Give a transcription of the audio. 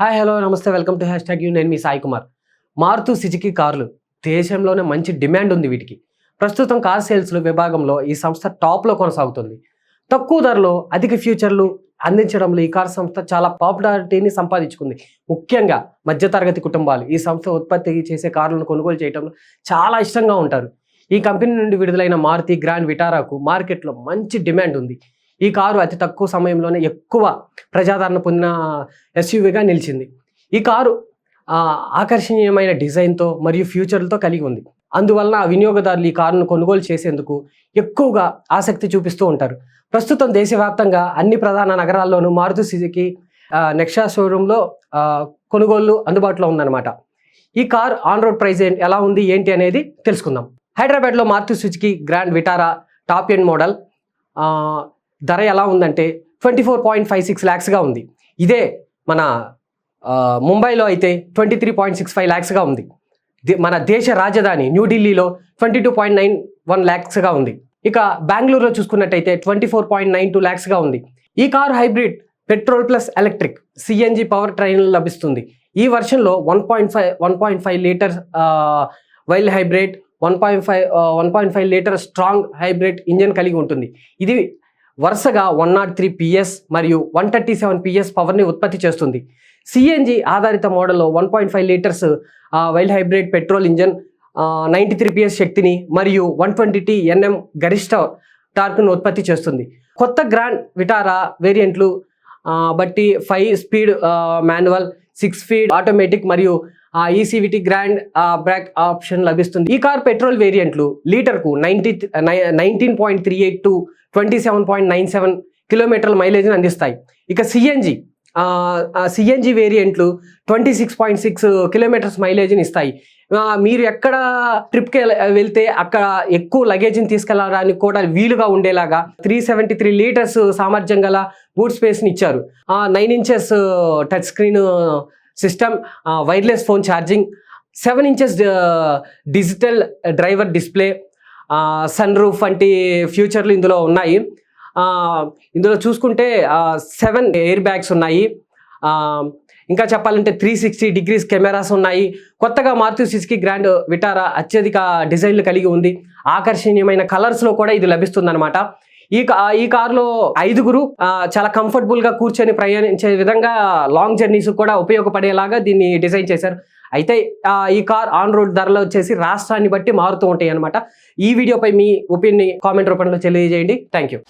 Hi hello నమస్తే welcome to hashtag U నేను మీ సాయి కుమార్. మారుతూ సిజికి కార్లు దేశంలోనే మంచి డిమాండ్ ఉంది వీటికి. ప్రస్తుతం కార్ సేల్స్లో విభాగంలో ఈ సంస్థ టాప్లో కొనసాగుతుంది. తక్కువ ధరలో అధిక ఫ్యూచర్లు అందించడంలో ఈ కార్ సంస్థ చాలా పాపులారిటీని సంపాదించుకుంది. ముఖ్యంగా మధ్యతరగతి కుటుంబాలు ఈ సంస్థ ఉత్పత్తి చేసే కార్లను కొనుగోలు చేయడంలో చాలా ఇష్టంగా ఉంటారు. ఈ కంపెనీ నుండి విడుదలైన మారుతి గ్రాండ్ విటారాకు మార్కెట్లో మంచి డిమాండ్ ఉంది. ఈ కారు అతి తక్కువ సమయంలోనే ఎక్కువ ప్రజాదరణ పొందిన ఎస్యూవీగా నిలిచింది. ఈ కారు ఆకర్షణీయమైన డిజైన్తో మరియు ఫ్యూచర్లతో కలిగి ఉంది. అందువలన వినియోగదారులు ఈ కారును కొనుగోలు చేసేందుకు ఎక్కువగా ఆసక్తి చూపిస్తూ ఉంటారు. ప్రస్తుతం దేశవ్యాప్తంగా అన్ని ప్రధాన నగరాల్లోనూ మారుతి సుజుకి నెక్షా షోరూంలో కొనుగోళ్ళు కొనుగోలు అందుబాటులో ఉందన్నమాట. ఈ కార్ ఆన్ రోడ్ ప్రైస్ ఎలా ఉంది ఏంటి అనేది తెలుసుకుందాం. హైదరాబాద్లో Maruti Suzuki Grand Vitara top end model ధర ఎలా ఉందంటే twenty four point five six ల్యాక్స్గా ఉంది. ఇదే మన ముంబైలో అయితే twenty three point six five ల్యాక్స్గా ఉంది. దే- మన దేశ రాజధాని న్యూఢిల్లీలో twenty two point nine one ల్యాక్స్గా ఉంది. ఇక బెంగళూరులో చూసుకున్నట్టయితే twenty four point nine two ల్యాక్స్గా ఉంది. ఈ car hybrid petrol plus electric CNG powertrain లభిస్తుంది. ఈ వర్షన్లో one point five one point five litre mild hybrid one point five one point five litre strong hybrid engine కలిగి ఉంటుంది. ఇది వరుసగా one nought three PS మరియు one thirty seven PS పవర్ని ఉత్పత్తి చేస్తుంది. సిఎన్జి ఆధారిత మోడల్లో one point five litres mild hybrid petrol engine ninety three PS శక్తిని మరియు వన్ ట్వంటీ టీ ఎన్ఎం గరిష్ట టార్క్ను ఉత్పత్తి చేస్తుంది. కొత్త గ్రాండ్ విటారా వేరియంట్లు బట్టి five speed manual six speed automatic మరియు ఈసీవిటీ గ్రాండ్ బ్రేక్ ఆప్షన్ లభిస్తుంది. ఈ కార్ పెట్రోల్ వేరియంట్లు లీటర్కు ninety nineteen point three eight to twenty seven point nine seven కిలోమీటర్ల మైలేజ్ని అందిస్తాయి. ఇక CNG CNG వేరియంట్లు twenty six point six kilometres మైలేజ్ని ఇస్తాయి. మీరు ఎక్కడ ట్రిప్కి వెళ్తే అక్కడ ఎక్కువ లగేజ్ని తీసుకెళ్ళడానికి కూడా వీలుగా ఉండేలాగా త్రీ సెవెంటీ త్రీ లీటర్స్ సామర్థ్యం గల బూట్ స్పేస్ని ఇచ్చారు. Nine inches touch screen system wireless phone charging seven inches digital driver display sunroof వంటి ఫ్యూచర్లు ఇందులో ఉన్నాయి. ఇందులో చూసుకుంటే సెవెన్ ఎయిర్ బ్యాగ్స్ ఉన్నాయి. ఇంకా చెప్పాలంటే త్రీ సిక్స్టీ డిగ్రీస్ కెమెరాస్ ఉన్నాయి. కొత్తగా మారుతి సిస్కి గ్రాండ్ విటారా అత్యధిక డిజైన్లు కలిగి ఉంది. ఆకర్షణీయమైన కలర్స్లో కూడా ఇది లభిస్తుందన్నమాట. ఈ ఈ కార్లో ఐదుగురు చాలా చాలా కంఫర్టబుల్గా కూర్చొని ప్రయాణించే విధంగా లాంగ్ జర్నీస్ కూడా ఉపయోగపడేలాగా దీన్ని డిజైన్ చేశారు. అయితే ఈ కార్ ఆన్ రోడ్ ధరలు వచ్చేసి రాష్ట్రాన్ని బట్టి మారుతూ ఉంటాయి అనమాట ఈ వీడియోపై మీ ఒపీనియన్ కామెంట్ రూపంలో తెలియజేయండి. Thank you